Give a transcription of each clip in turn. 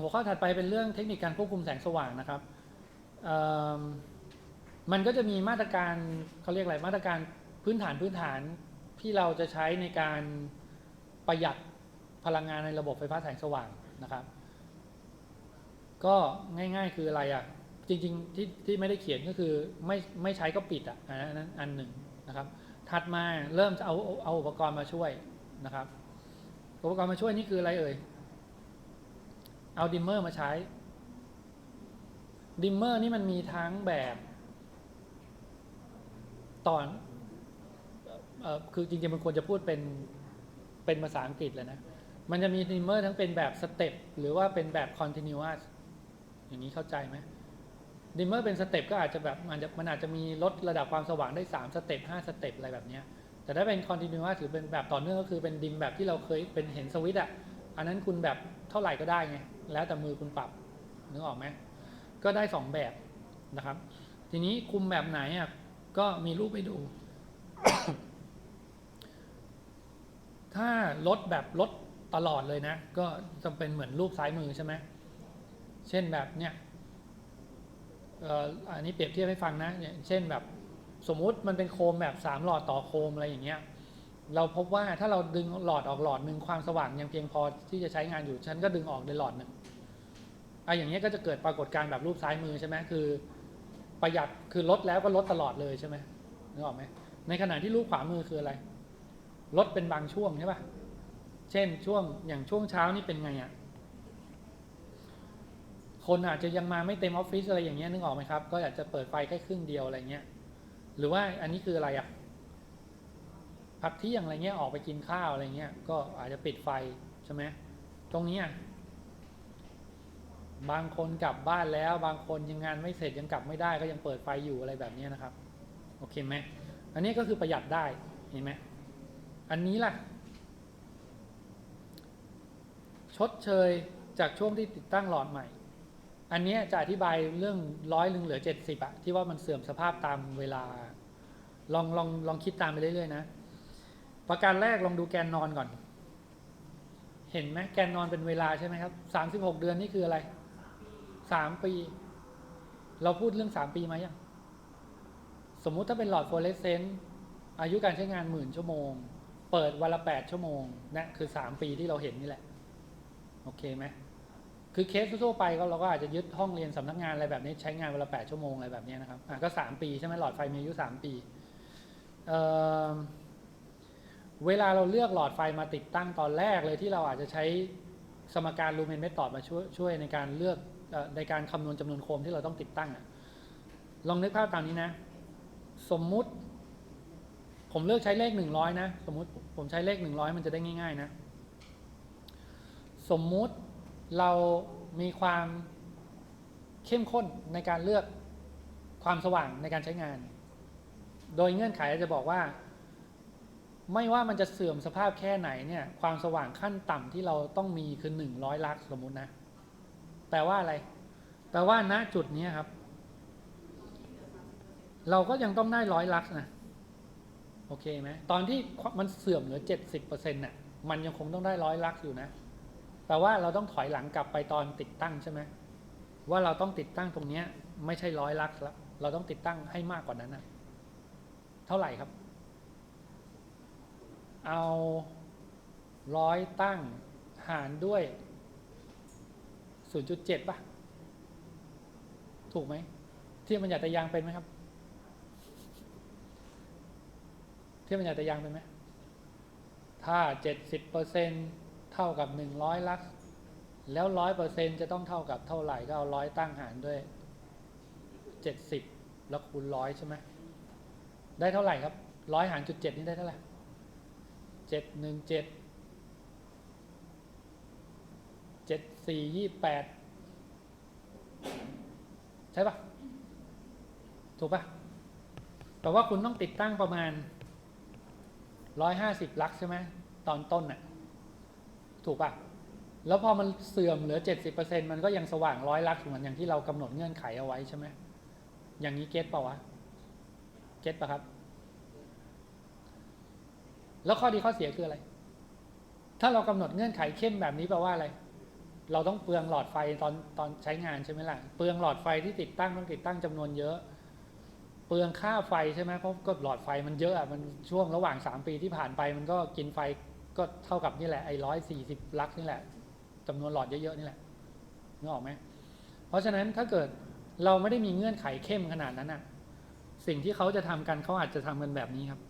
หัวข้อถัดไปเป็นเรื่องเทคนิคการควบคุมแสงสว่างนะครับ มันก็จะมีมาตรการเขาเรียกอะไรมาตรการพื้นฐานพื้นฐานที่เราจะใช้ในการประหยัดพลังงานในระบบไฟฟ้าแสงสว่างนะครับ ก็ง่ายๆคืออะไรอะจริงๆที่ที่ไม่ได้เขียนก็คือไม่ไม่ใช้ก็ปิดอะอันนั้นอันหนึ่งนะครับ ถัดมาเริ่มจะเอาเอาอุปกรณ์มาช่วยนะครับ อุปกรณ์มาช่วยนี่คืออะไรเอ่ย เอาดิมเมอร์มาใช้ ดิมเมอร์นี่มันมีทั้งแบบตอนเออคือจริงๆมันควรจะพูดเป็นเป็นภาษาอังกฤษเลยนะ มันจะมีดิมเมอร์ทั้งเป็นแบบสเต็ปหรือว่าเป็นแบบคอนติเนียสอย่างนี้เข้าใจไหมดิมเมอร์เป็นสเต็ปก็อาจจะแบบมันจะมันอาจจะมีลดระดับความสว่างได้ 3 สเต็ป5สเต็ปอะไรแบบนี้แต่ถ้าเป็นคอนติเนียสถือเป็นแบบต่อเนื่องก็คือเป็นดิมแบบที่เราเคยเป็นเห็นสวิตอะอันนั้นคุณแบบเท่าไหร่ก็ได้ไง แล้วแต่มือคุณปรับนึกออกไหมก็ได้สองแบบนะครับ ทีนี้คุมแบบไหนอะก็มีรูปให้ดู ถ้าลดแบบลดตลอดเลยนะ ก็จะเป็นเหมือนรูปซ้ายมือใช่ไหมเช่นแบบเนี้ยอันนี้เปรียบเทียบให้ฟังนะเนี่ยเช่นแบบสมมุติมันเป็นโคมแบบสามหลอดต่อโคมอะไรอย่างเงี้ยเราพบว่าถ้าเราดึงหลอดออกหลอดหนึ่งความสว่างยังเพียงพอที่จะใช้งานอยู่ฉันก็ดึงออกในหลอดหนึ่ง อะอย่างเงี้ยก็จะเกิดปรากฏการณ์แบบรูปซ้ายมือใช่ไหมคือ ประหยัดคือลดแล้วก็ลดตลอดเลยใช่ไหมนึกออกไหมในขณะที่รูปขวามือคืออะไร ลดเป็นบางช่วงใช่ปะเช่นช่วงอย่างช่วงเช้านี่เป็นไงอะ่ะคนอาจจะยังมาไม่เต็มออฟฟิศอะไรอย่างเงี้ยนึกออกไหมครับ ก็อาจจะเปิดไฟแค่ครึ่งเดียวอะไรเงี้ยหรือว่าอันนี้คืออะไรอะ่ะพักเที่ยงอะไรเงี้ยออกไปกินข้าวอะไรเงี้ยก็อาจจะปิดไฟใช่ไหมตรงนี้ย บางคนกลับบ้านแล้ว บางคนยังงานไม่เสร็จยังกลับไม่ได้ก็ยังเปิดไฟอยู่อะไรแบบนี้นะครับโอเคไหมอันนี้ก็คือประหยัดได้เห็นไหมอันนี้ล่ะ ชดเชยจากช่วงที่ติดตั้งหลอดใหม่ อันนี้จะอธิบายเรื่องร้อยหนึ่งเหลือเจ็ดสิบอะที่ว่ามันเสื่อมสภาพตามเวลา ลองลองลองคิดตามไปเรื่อยๆนะ ประการแรกลองดูแกนนอนก่อน เห็นไหมแกนนอนเป็นเวลาใช่ไหมครับสามสิบหกเดือนนี่คืออะไร สามปี เราพูดเรื่องสามปีไหมยัง สมมุติถ้าเป็นหลอดฟลูออเรสเซนต์อายุการใช้งานหมื่นชั่วโมง เปิดวันละแปดชั่วโมงนะคือสามปีที่เราเห็นนี่แหละ โอเคไหมคือเคสทั่วไปก็เราก็อาจจะยึดห้องเรียนสำนักงานอะไรแบบนี้ใช้งานเวละแปดชั่วโมงอะไรแบบนี้นะครับอะก็สามปีใช่ไหมหลอดไฟมีอายุสามปีเเวลาเราเลือกหลอดไฟมาติดตั้งตอนแรกเลยที่เราอาจจะใช้สมการลูเมนเมธอดมาช่วยช่วยในการเลือก ในการคำนวณจำนวนโคมที่เราต้องติดตั้งอลองนึกภาพตามนี้นะ สมมุติ ผมเลือกใช้เลขหนึ่งร้อยนะ สมมุติผมใช้เลขหนึ่งร้อยมันจะได้ง่าย ๆ นะ สมมุติเรามีความเข้มข้นในการเลือกความสว่างในการใช้งาน โดยเงื่อนไขจะบอกว่า ไม่ว่ามันจะเสื่อมสภาพแค่ไหนเนี่ย ความสว่างขั้นต่ำที่เราต้องมีคือหนึ่งร้อยลักสมมุตินะ แปลว่าอะไร แปลว่าณจุดนี้ครับ เราก็ยังต้องได้ร้อยลักนะโอเคไหมตอนที่มันเสื่อมเหลือเจ็ดสิบเปอร์เซ็นต์น่ะมันยังคงต้องได้ร้อยลักอยู่นะแปลว่าเราต้องถอยหลังกลับไปตอนติดตั้งใช่ไหมว่าเราต้องติดตั้งตรงเนี้ยไม่ใช่ร้อยลักแล้วเราต้องติดตั้งให้มากกว่านั้นนะเท่าไหร่ครับ เอาร้อยตั้งหารด้วย 0.7ป่ะ ถูกไหม เทียบมันหยาดตะยางเป็นไหมครับ เทียบมันหยาดตะยางเป็นไหม ถ้า70%เซ็นต์เท่ากับ100ลัก แล้ว100%จะต้องเท่ากับเท่าไหร่ ก็เอาร้อยตั้งหารด้วย70แล้วคูณร้อยใช่ไหม ได้เท่าไหร่ครับร้อยหารจุดเจ็ดนี่ได้เท่าไหร่เจ็ดหนึ่งเจ็ดเจ็ด สี่ยี่แปดใช่ปะถูกปะแต่ว่าคุณต้องติดตั้งประมาณร้อยห้าสิบลักใช่ไหมตอนต้นน่ะ ถูกปะแล้วพอมันเสื่อมเหลือเจ็ดสิบเปอร์เซ็นมันก็ยังสว่างร้อยลักเหมือนอย่างที่เรากำหนดเงื่อนไขเอาไว้ใช่ไหมอย่างนี้เก็ตปล่าวะ เก็ตปะครับ แล้วข้อดีข้อเสียคืออะไร ถ้าเรากำหนดเงื่อนไขเข้มแบบนี้แปลว่าอะไร เราต้องเปลืองหลอดไฟตอนตอนใช้งานใช่ไหมล่ะ เปลืองหลอดไฟที่ติดตั้งต้องติดตั้งจำนวนเยอะ เปลืองค่าไฟใช่ไหมเพราะก็หลอดไฟมันเยอะอะมันช่วงระหว่างสามปีที่ผ่านไปมันก็กินไฟก็เท่ากับนี่แหละไอ้ร้อยสี่สิบลักนี่แหละจำนวนหลอดเยอะๆนี่แหละนึกออกไหมเพราะฉะนั้นถ้าเกิดเราไม่ได้มีเงื่อนไขเข้มขนาดนั้นอะ สิ่งที่เขาจะทำกันเขาอาจจะทำกันแบบนี้ครับ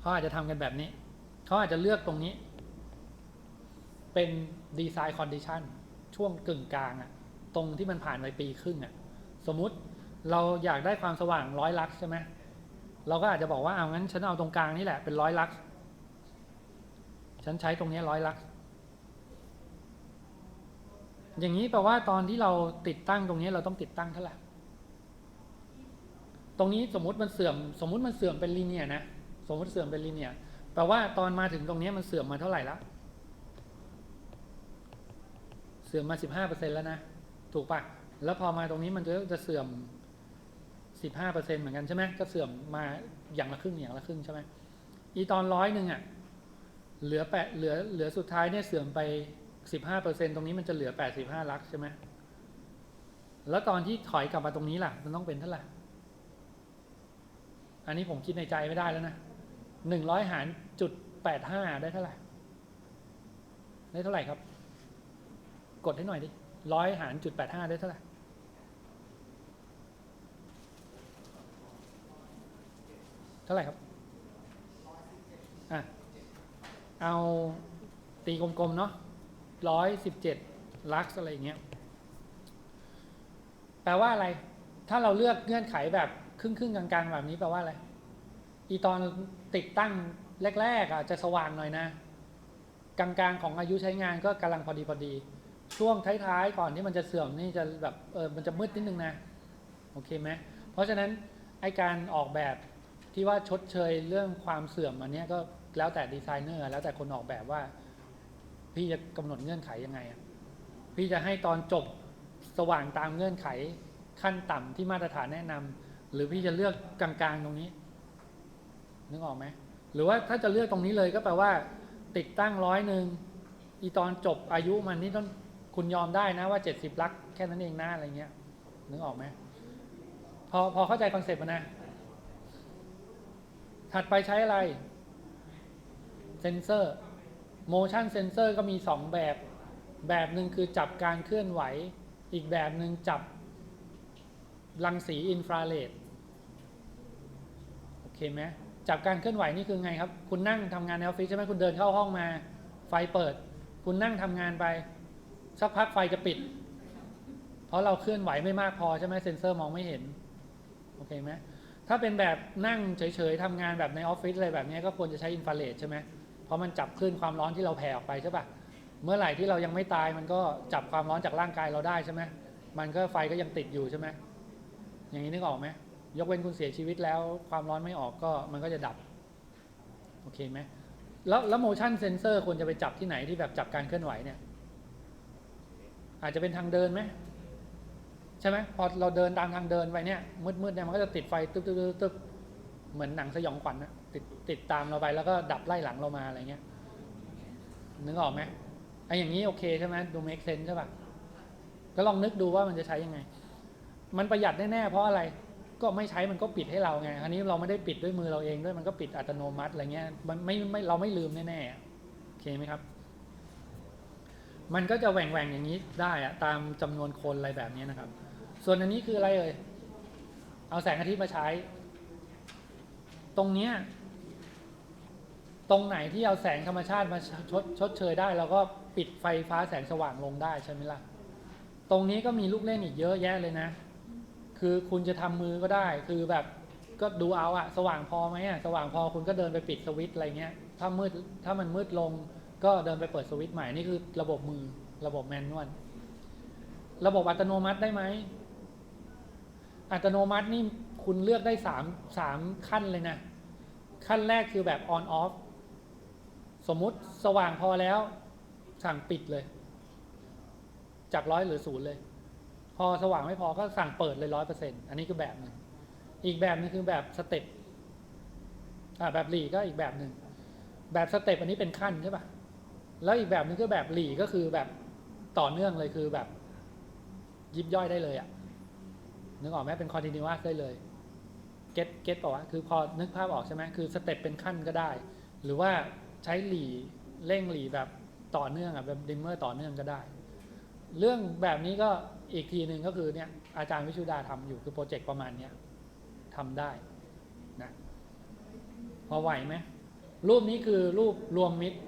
เขาอาจจะทำกันแบบนี้เขาอาจจะเลือกตรงนี้ เป็นดีไซน์คอนดิชันช่วงกึ่งกลางอะตรงที่มันผ่านไปปีครึ่งอะสมมุติเราอยากได้ความสว่างร้อยลักใช่ไหมเราก็อาจจะบอกว่าเอางั้นฉันเอาตรงกลางนี่แหละเป็นร้อยลักฉันใช้ตรงนี้ร้อยลักอย่างนี้แปลว่าตอนที่เราติดตั้งตรงนี้เราต้องติดตั้งเท่าไหร่ตรงนี้สมมุติมันเสื่อมสมมุติมันเสื่อมเป็นลีเนียนะสมมติเสื่อมเป็นลีเนียแปลว่าตอนมาถึงตรงนี้มันเสื่อมมาเท่าไหร่แล้ว เสื่อมมาสิบห้าเปอร์เซ็นแล้วนะ ถูกปะแล้วพอมาตรงนี้มันจะจะเสื่อมสิบห้าเปอร์เซ็นเหมือนกันใช่ไหมก็เสื่อมมาอย่างละครึ่งอย่างละครึ่งใช่ไหมอีตอนร้อยหนึ่งอะเหลือแปดเหลือเหลือสุดท้ายเนี่ยเสื่อมไปสิบห้าเปอร์เซ็นตรงนี้มันจะเหลือแปดสิบห้าลักใช่ไหมแล้วตอนที่ถอยกลับมาตรงนี้ล่ะ มันต้องเป็นเท่าไหร่ อันนี้ผมคิดในใจไม่ได้แล้วนะหนึ่งร้อยหารจุดแปดห้าได้เท่าไหร่ ได้เท่าไหร่ครับ กดให้หน่อยดิร้อยหารจุดแปดห้าได้เท่าไหร่เท่าไหร่ครับอะเอาตีกลมๆเนาะร้อยสิบเจ็ดลักซ์อะไรอย่างเงี้ยแปลว่าอะไร ถ้าเราเลือกเงื่อนไขแบบครึ่งครึ่งๆกลางๆแบบนี้แปลว่าอะไร อีตอนติดตั้งแรกๆอะจะสว่างหน่อยนะ กลางๆของอายุใช้งานก็กำลังพอดีพอดี ช่วงท้ายๆก่อนที่มันจะเสื่อมนี่จะแบบเออมันจะมืดนิดนึงนะโอเคไหมเพราะฉะนั้นไอการออกแบบที่ว่าชดเชยเรื่องความเสื่อมอันนี้ก็แล้วแต่ดีไซเนอร์แล้วแต่คนออกแบบว่า พี่จะกำหนดเงื่อนไขยังไงพี่จะให้ตอนจบสว่างตามเงื่อนไขขั้นต่ำที่มาตรฐานแนะนำหรือพี่จะเลือกกลางๆตรงนี้นึกออกไหมหรือว่าถ้าจะเลือกตรงนี้เลยก็แปลว่า ติดตั้งร้อยหนึ่งอีตอนจบอายุมันนี่ต้อง คุณยอมได้นะว่าเจ็ดสิบลักแค่นั้นเองนะอะไรเงี้ยนึกออกไหมพอพอเข้าใจคอนเซปต์นนะ ถัดไปใช้อะไร เซนเซอร์ motion sensor ก็มี 2 แบบ แบบหนึ่งคือจับการเคลื่อนไหว อีกแบบหนึ่งจับรังสีอินฟราเรดโอเคไหมจับการเคลื่อนไหวนี่คือไงครับ คุณนั่งทำงานในออฟฟิศใช่ไหมคุณเดินเข้าห้องมา ไฟเปิด คุณนั่งทำงานไป สักพักไฟจะปิด เพราะเราเคลื่อนไหวไม่มากพอใช่ไหมเซ็นเซอร์มองไม่เห็น โอเคไหมถ้าเป็นแบบนั่งเฉยๆทำงานแบบในออฟฟิศอะไรแบบนี้ก็ควรจะใช้อินฟราเรดใช่ไหมเพราะมันจับคลื่นความร้อนที่เราแผ่ออกไปใช่ปะเมื่อไหร่ที่เรายังไม่ตายมันก็จับความร้อนจากร่างกายเราได้ใช่ไหมมันก็ไฟก็ยังติดอยู่ใช่ไหมอย่างนี้นึกออกไหมยกเว้นคุณเสียชีวิตแล้วความร้อนไม่ออกก็มันก็จะดับโอเคไหมแล้วแล้ว motion sensor ควรจะไปจับที่ไหนที่แบบจับการเคลื่อนไหวเนี่ย อาจจะเป็นทางเดินไหมใช่ไหมพอเราเดินตามทางเดินไปเนี่ยมืดๆเนี่ยมันก็จะติดไฟตึ๊บตึ๊บตึ๊บเหมือนหนังสยองขวัญนะติดติดตามเราไปแล้วก็ดับไล่หลังเรามาอะไรเงี้ยนึกออกไหมไอ้อย่างนี้โอเคใช่ไหมดู make sense ใช่ป่ะก็ลองนึกดูว่ามันจะใช้ยังไง มันประหยัดแน่ๆเพราะอะไรก็ไม่ใช้มันก็ปิดให้เราไงอันนี้เราไม่ได้ปิดด้วยมือเราเองด้วยมันก็ปิดอัตโนมัติอะไรเงี้ยมันไม่ไม่เราไม่ลืมแน่ๆโอเคไหมครับ มันก็จะแหว่งแหว่งอย่างนี้ได้อะตามจำนวนคนอะไรแบบนี้นะครับ ส่วนอันนี้คืออะไรเอ่ยเอาแสงอาทิตย์มาใช้ ตรงเนี้ยตรงไหนที่เอาแสงธรรมชาติมาชดชดเชยได้เราก็ปิดไฟฟ้าแสงสว่างลงได้ใช่ไหมล่ะ ตรงนี้ก็มีลูกเล่นอีกเยอะแยะเลยนะ คือคุณจะทำมือก็ได้ คือแบบก็ดูเอาอะสว่างพอไหมอะสว่างพอคุณก็เดินไปปิดสวิตช์อะไรเงี้ย ถ้ามืดถ้ามันมืดลง ก็เดินไปเปิดสวิตช์ใหม่นี่คือระบบมือระบบแมนนวลระบบอัตโนมัติได้ไหม อัตโนมัตินี่คุณเลือกได้สามสามขั้นเลยนะ ขั้นแรกคือแบบ on off สมมุติสว่างพอแล้ว สั่งปิดเลย จากร้อยหรือศูนย์เลย พอสว่างไม่พอก็สั่งเปิดเลยร้อยเปอร์เซ็นต์อันนี้คือแบบหนึ่งอีกแบบนึงคือแบบสเต็ปอ่าแบบหลีก็อีกแบบหนึ่งแบบสเต็ปอันนี้เป็นขั้นใช่ปะ แล้วอีกแบบนึงก็แบบหลีก็คือแบบต่อเนื่องเลยคือแบบยิบย่อยได้เลยอะนึกออกไหมเป็นคอนติเนียสได้เลยเก็ตเก็ตป่าวะคือพอนึกภาพออกใช่ไหมคือสเต็ปเป็นขั้นก็ได้ หรือว่าใช้หลีเร่งหลีแบบต่อเนื่องอะแบบดิมเมอร์ต่อเนื่องก็ได้ เรื่องแบบนี้ก็อีกทีหนึ่งก็คือเนี่ยอาจารย์วิชุดาทำอยู่คือโปรเจกต์ประมาณเนี้ยทำได้นะพอไหวไหมรูปนี้คือรูปรวมมิตร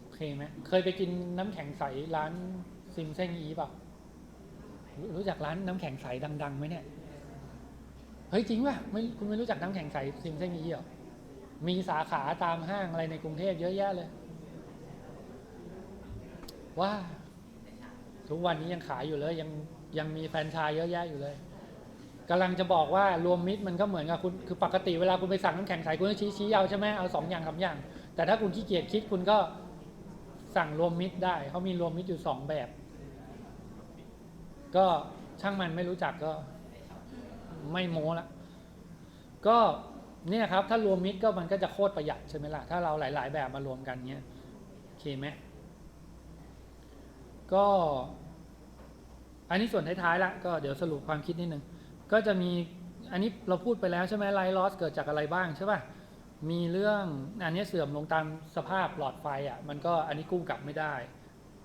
โอเค ไหมเคยไปกินน้ำแข็งใสร้านซิมเซ้งอีป่ะรู้จักร้านน้ำแข็งใสดังๆไหมเนี่ยเฮ้ยจริงป่ะไม่คุณไม่รู้จักน้ำแข็งใสซิมเซ้งอีหรอมีสาขาตามห้างอะไรในกรุงเทพเยอะแยะเลยว้าทุกวันนี้ยังขายอยู่เลย ยังยังมีแฟนชายเยอะแยะอยู่เลยกำลังจะบอกว่ารวมมิตรมันก็เหมือนกับคุณคือปกติเวลาคุณไปสั่งน้ำแข็งใสคุณก็ชี้ชี้เอาใช่ไหมเอาสองอย่างสามอย่าง แต่ถ้าคุณขี้เกียจคิดคุณก็ สั่งรวมมิตรได้เขามีรวมมิตรอยู่สองแบบ ก็ช่างมันไม่รู้จักก็ไม่โม้ละก็เนี่ยครับ ถ้ารวมมิตรก็มันก็จะโคตรประหยัดใช่ไหมล่ะ ถ้าเราหลาย ๆ แบบมารวมกันเนี้ยโอเคไหมก็ อันนี้ส่วนท้ายๆละก็เดี๋ยวสรุปความคิดนิดนึง ก็จะมีอันนี้เราพูดไปแล้วใช่ไหมไลลอสเกิดจากอะไรบ้างใช่ป่ะ มีเรื่องอันนี้เสื่อมลงตามสภาพหลอดไฟอะมันก็อันนี้กู้กลับไม่ได้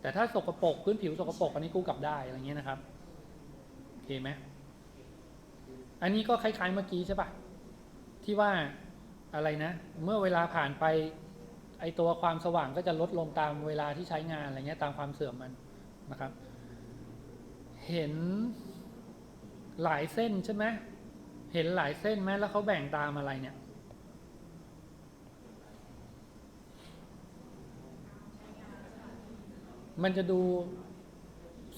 แต่ถ้าสกปรกพื้นผิวสกปรกอันนี้กู้กลับได้อะไรเงี้ยนะครับโอเคไหมอันนี้ก็คล้ายๆเมื่อกี้ใช่ป่ะที่ว่าอะไรนะ เมื่อเวลาผ่านไปไอตัวความสว่างก็จะลดลงตามเวลาที่ใช้งานอะไรเงี้ยตามความเสื่อมมันนะครับ เห็นหลายเส้นใช่ไหมเห็นหลายเส้นไหมแล้วเขาแบ่งตามอะไรเนี่ย มันจะดู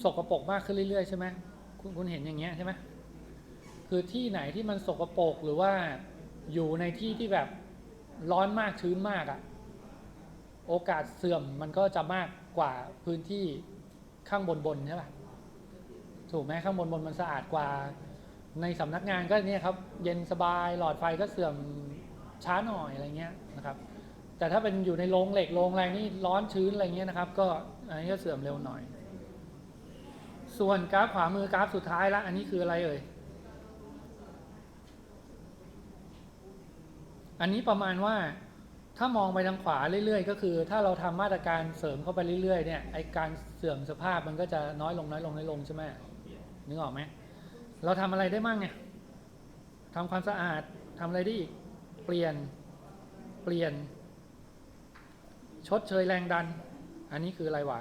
สกปรกมากขึ้นเรื่อยๆใช่ไหมคุณคุณเห็นอย่างเงี้ยใช่ไหมคือที่ไหนที่มันสกปรกหรือว่าอยู่ในที่ที่แบบร้อนมากชื้นมากอะ่ะ โอกาสเสื่อมมันก็จะมากกว่าพื้นที่ข้างบนบนใช่ปะถูกไหมข้างบนบนมันสะอาดกว่า ในสำนักงานก็เนี่ยครับ เย็นสบายหลอดไฟก็เสื่อมช้าหน่อยอะไรเงี้ยนะครับ แต่ถ้าเป็นอยู่ในโรงเหล็กโรงอะไรนี่ร้อนชื้นอะไรเงี้ยนะครับ ก็ อันนี้ก็เสื่อมเร็วหน่อย ส่วนกราฟขวามือกราฟสุดท้ายละ อันนี้คืออะไรเอ่ย อันนี้ประมาณว่าถ้ามองไปทางขวาเรื่อยๆ ก็คือ ถ้าเราทำมาตรการเสริมเข้าไปเรื่อยๆเนี่ยไอการเสื่อมสภาพมันก็จะน้อยลงน้อยลงน้อยลงใช่ไหมนึกออกไหมเราทำอะไรได้มั่งเนี่ยทำความสะอาดทำอะไรได้อีกเปลี่ยนเปลี่ยน ชดเชยแรงดัน อันนี้คืออะไรวะ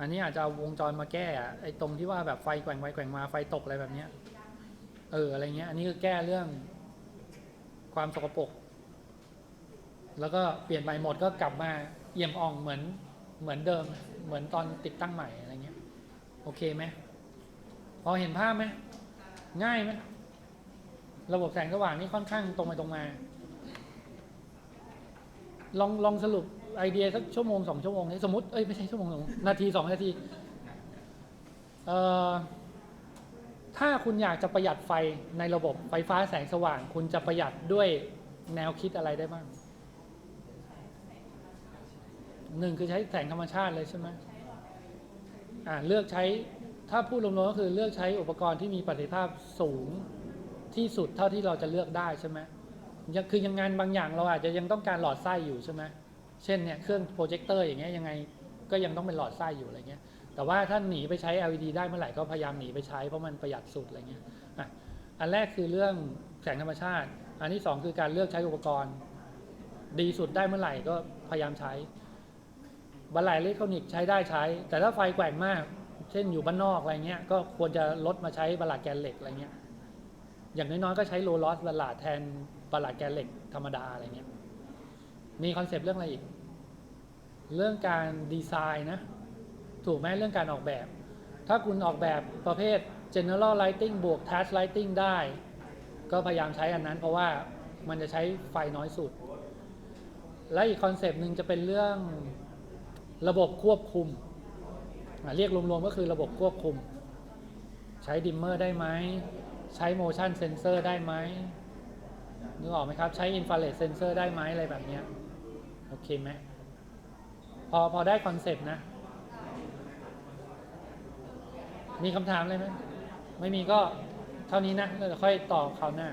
อันนี้อาจจะวงจรมาแก้อะไอตรงที่ว่าแบบไฟแกว่งไปแกว่งมาไฟตกอะไรแบบเนี้ย เอออะไรเงี้ย อันนี้คือแก้เรื่องความสกปรก แล้วก็เปลี่ยนใหม่หมดก็กลับมาเอี่ยมอ่องเหมือนเหมือนเดิม เหมือนตอนติดตั้งใหม่อะไรเงี้ย โอเคไหมพอเห็นภาพไหมง่ายไหมระบบแสงสว่างนี่ค่อนข้างตรงไปตรงมา ลองลองสรุป ไอเดียสักชั่วโมงสองชั่วโมงนี้สมมติเอ้ยไม่ใช่ชั่วโมงสองนาทีสองนาทีเอ่อถ้าคุณอยากจะประหยัดไฟในระบบไฟฟ้าแสงสว่าง คุณจะประหยัดด้วยแนวคิดอะไรได้บ้างหนึ่งคือใช้แสงธรรมชาติเลยใช่ไหมอ่าเลือกใช้ถ้าพูดรวมๆก็คือเลือกใช้อุปกรณ์ที่มีประสิทธิภาพสูงที่สุดเท่าที่เราจะเลือกได้ใช่ไหมคือยังงานบางอย่างเราอาจจะยังต้องการหลอดไส้อยู่ใช่ไหม เช่นเนี่ยเครื่องโปรเจคเตอร์อย่างเงี้ยยังไงก็ยังต้องเป็นหลอดไส้อยู่อะไรเงี้ย แต่ว่าถ้าหนีไปใช้ LED ได้เมื่อไหร่ก็พยายามหนีไปใช้เพราะมันประหยัดสุดอะไรเงี้ยอะอันแรกคือเรื่องแสงธรรมชาติ อันที่สองคือการเลือกใช้อุปกรณ์ ดีสุดได้เมื่อไหร่ก็พยายามใช้บัลไลอิเล็กทรอนิกส์ใช้ได้ใช้ แต่ถ้าไฟแกว่งมาก เช่นอยู่บ้านนอกอะไรเงี้ยก็ควรจะลดมาใช้บัลลัดแกนเหล็กอะไรเงี้ยอย่างน้อยๆก็ใช้โลลอสบัลลัดแทนบัลลัดแกนเหล็กธรรมดาอะไรเงี้ย มีคอนเซปต์เรื่องอะไรอีก เรื่องการดีไซน์นะ ถูกไหมเรื่องการออกแบบ ถ้าคุณออกแบบประเภท general lighting บวก task lighting ได้ ก็พยายามใช้อันนั้น เพราะว่ามันจะใช้ไฟน้อยสุด และอีกคอนเซปต์หนึ่งจะเป็นเรื่องระบบควบคุม เรียกรวมๆก็คือระบบควบคุม ใช้ดิมเมอร์ได้ไหม ใช้ motion sensor ได้ไหมนึกออกไหมครับ ใช้ infrared sensor ได้ไหมอะไรแบบนี้ โอเคไหมพอพอได้คอนเซปต์นะ มีคำถามอะไรไหมไม่มีก็เท่านี้นะเราจะค่อยต่อคราวหน้า